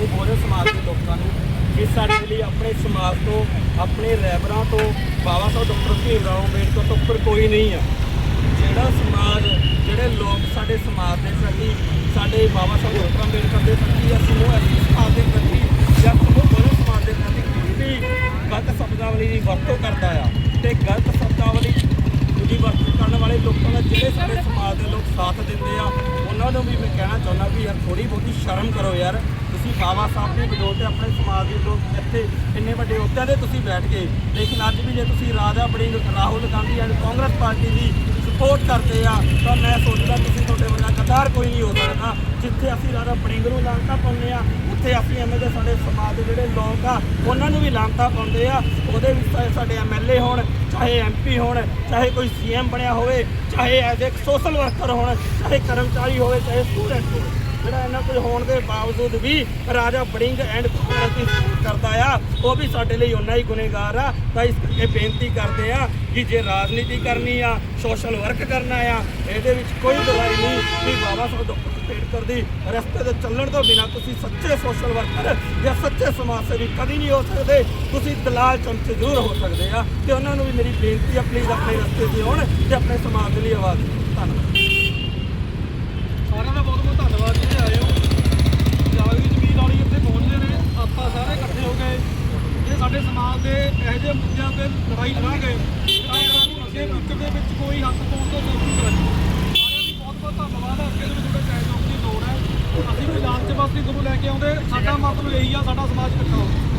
ਉਹ ਬੋਰੇ ਸਮਾਜ ਦੇ ਲੋਕਾਂ ਨੂੰ, ਕਿ ਸਾਡੇ ਲਈ ਆਪਣੇ ਸਮਾਜ ਤੋਂ, ਆਪਣੇ ਰੈਬਰਾਂ ਤੋਂ ਬਾਬਾ ਸਾਹਿਬ ਡਾਕਟਰ ਭੀਮ ਰਾਓ ਅੰਬੇਡਕਰ ਤੋਂ ਉੱਪਰ ਕੋਈ ਨਹੀਂ ਆ। ਜਿਹੜਾ ਸਮਾਜ, ਜਿਹੜੇ ਲੋਕ ਸਾਡੇ ਸਮਾਜ ਦੇ ਪ੍ਰਤੀ, ਸਾਡੇ ਬਾਬਾ ਸਾਹਿਬ ਡਾਕਟਰ ਅੰਬੇਡਕਰ ਦੇ ਪ੍ਰਤੀ, ਜਾਂ ਸਮੂਹ ਐਸੀ ਸਮਾਜ ਦੇ ਪ੍ਰਤੀ, ਜਾਂ ਸਮੂਹ ਬੋਲੇ ਸਮਾਜ ਦੇ ਪ੍ਰਤੀ ਕਿਸੇ ਵੀ ਗਲਤ ਸ਼ਬਦਾਵਲੀ ਦੀ ਵਰਤੋਂ ਕਰਦਾ ਆ, ਤੇ ਗਲਤ ਸ਼ਬਦਾਵਲੀ ਦੀ ਵਰਤੋਂ ਕਰਨ ਵਾਲੇ ਲੋਕਾਂ ਦਾ ਜਿਹੜੇ ਸਾਡੇ ਸਮਾਜ ਦੇ ਲੋਕ ਸਾਥ ਦਿੰਦੇ ਆ, ਉਹਨਾਂ ਨੂੰ ਵੀ ਮੈਂ ਕਹਿਣਾ ਚਾਹੁੰਦਾ ਵੀ ਯਾਰ ਥੋੜੀ ਬਹੁਤੀ ਸ਼ਰਮ ਕਰੋ ਯਾਰ। ਤੁਸੀਂ ਬਾਬਾ ਸਾਹਿਬ ਦੀ ਬਦੌਲਤ ਆਪਣੇ ਸਮਾਜ ਦੇ ਲੋਕ ਇੱਥੇ ਇੰਨੇ ਵੱਡੇ ਅਹੁਦਿਆਂ ਦੇ ਤੁਸੀਂ ਬੈਠ ਗਏ। ਲੇਕਿਨ ਅੱਜ ਵੀ ਜੇ ਤੁਸੀਂ ਰਾਜਾ ਬੜੀ ਰਾਹੁਲ ਗਾਂਧੀ ਐਂਡ ਕਾਂਗਰਸ ਪਾਰਟੀ ਦੀ ਸਪੋਰਟ ਕਰਦੇ ਆ, ਤਾਂ ਮੈਂ ਸੋਚਦਾ ਤੁਸੀਂ ਤੁਹਾਡੇ ਵੱਲੋਂ ਕਦਾਰ ਕੋਈ ਨਹੀਂ ਜਿੱਥੇ ਅਸੀਂ ਰਾਜਾ ਬੜਿੰਗ ਨੂੰ ਲਾਂਤਾ ਪਾਉਂਦੇ ਆ ਉੱਥੇ ਅਸੀਂ ਐਵੇਂ ਦੇ ਸਾਡੇ ਸਮਾਜ ਦੇ ਜਿਹੜੇ ਲੋਕ ਆ, ਉਹਨਾਂ ਨੂੰ ਵੀ ਲਾਂਤਾ ਪਾਉਂਦੇ ਆ। ਉਹਦੇ ਵਿੱਚ ਚਾਹੇ ਸਾਡੇ ਐਮਐਲਏ ਹੋਣ, ਚਾਹੇ ਐਮਪੀ ਹੋਣ, ਚਾਹੇ ਕੋਈ ਸੀਐਮ ਬਣਿਆ ਹੋਵੇ, ਚਾਹੇ ਐਜ਼ ਇੱਕ ਸੋਸ਼ਲ ਵਰਕਰ ਹੋਣ, ਚਾਹੇ ਕਰਮਚਾਰੀ ਹੋਵੇ, ਚਾਹੇ ਸਟੂਡੈਂਟ ਹੋਵੇ। ਜਿਹੜਾ ਇਹਨਾਂ ਕੁਝ ਹੋਣ ਦੇ ਬਾਵਜੂਦ ਵੀ ਰਾਜਾ ਬੜਿੰਗ ਐਂਡ ਕਾਂਗਰਸ ਦੀ support ਆ, ਉਹ ਵੀ ਸਾਡੇ ਲਈ ਉਨਾ ਹੀ ਗੁਨੇਗਾਰ ਆ। ਤਾਂ ਇਸ ਕਰਕੇ ਬੇਨਤੀ ਕਰਦੇ ਆ ਕਿ ਜੇ ਰਾਜਨੀਤੀ ਕਰਨੀ ਆ ਸੋਸ਼ਲ ਵਰਕ ਕਰਨਾ ਆ, ਇਹਦੇ ਵਿੱਚ ਕੋਈ ਦਵਾਈ ਨਹੀਂ ਕਿ ਬਾਬਾ ਸਾਹਿਬ ਡਾਕਟਰ ਅੰਬੇਡਕਰ ਦੀ ਰਸਤੇ ਤੇ ਚੱਲਣ ਤੋਂ ਬਿਨਾ ਤੁਸੀਂ ਸੱਚੇ ਸੋਸ਼ਲ ਵਰਕਰ ਜਾਂ ਸੱਚੇ ਸਮਾਜ ਸੇਵੀ ਕਦੀ ਨਹੀਂ ਹੋ ਸਕਦੇ। ਤੁਸੀਂ ਦਲਾਲ ਚਮਚੇ ਜ਼ਰੂਰ ਹੋ ਸਕਦੇ ਆ। ਤੇ ਉਹਨਾਂ ਨੂੰ ਵੀ ਮੇਰੀ ਬੇਨਤੀ ਆ ਪਲੀਜ਼ ਆਪਣੇ ਰਸਤੇ ਤੇ ਆਉਣ ਤੇ ਆਪਣੇ ਸਮਾਜ ਦੇ ਲਈ ਆਵਾਜ਼ ਧੰਨਵਾਦ ਸਾਰਿਆਂ ਦਾ ਬਹੁਤ ਬਹੁਤ ਧੰਨਵਾਦ ਜਿਹੜੇ ਆਏ ਹੋ ਜਾਗਦੀ ਜ਼ਮੀਨ ਵਾਲੀ ਇੱਥੇ ਪਹੁੰਚਦੇ ਨੇ ਆਪਾਂ ਸਾਰੇ ਇਕੱਠੇ ਹੋ ਗਏ ਇਹ ਸਾਡੇ ਸਮਾਜ ਦੇ ਇਹੋ ਜਿਹੇ ਮੁੱਦਿਆਂ ਤੇ ਲੜਾਈ ਲੜਾਂਗੇ ਤਾਂ ਸਾਨੂੰ ਅੱਗੇ ਫਿਊਚਰ ਦੇ ਵਿੱਚ ਕੋਈ ਹੱਥ ਪਾਉਣ ਤੋਂ ਕੋਸ਼ਿਸ਼ ਕਰਾਂਗੇ ਸਾਰਿਆਂ ਦੀ ਬਹੁਤ ਬਹੁਤ ਧੰਨਵਾਦ ਅੱਗੇ ਦੇ ਵਿੱਚ ਤੁਹਾਡੇ ਸਹਿਯੋਗ ਦੀ ਲੋੜ ਹੈ। ਅਸੀਂ ਕੋਈ ਲਾਲਚ ਵਾਸਤੇ ਤੁਹਾਨੂੰ ਲੈ ਕੇ ਆਉਂਦੇ। ਸਾਡਾ ਮਤਲਬ ਇਹੀ ਆ, ਸਾਡਾ ਸਮਾਜ ਇਕੱਠਾ ਹੋਵੇ।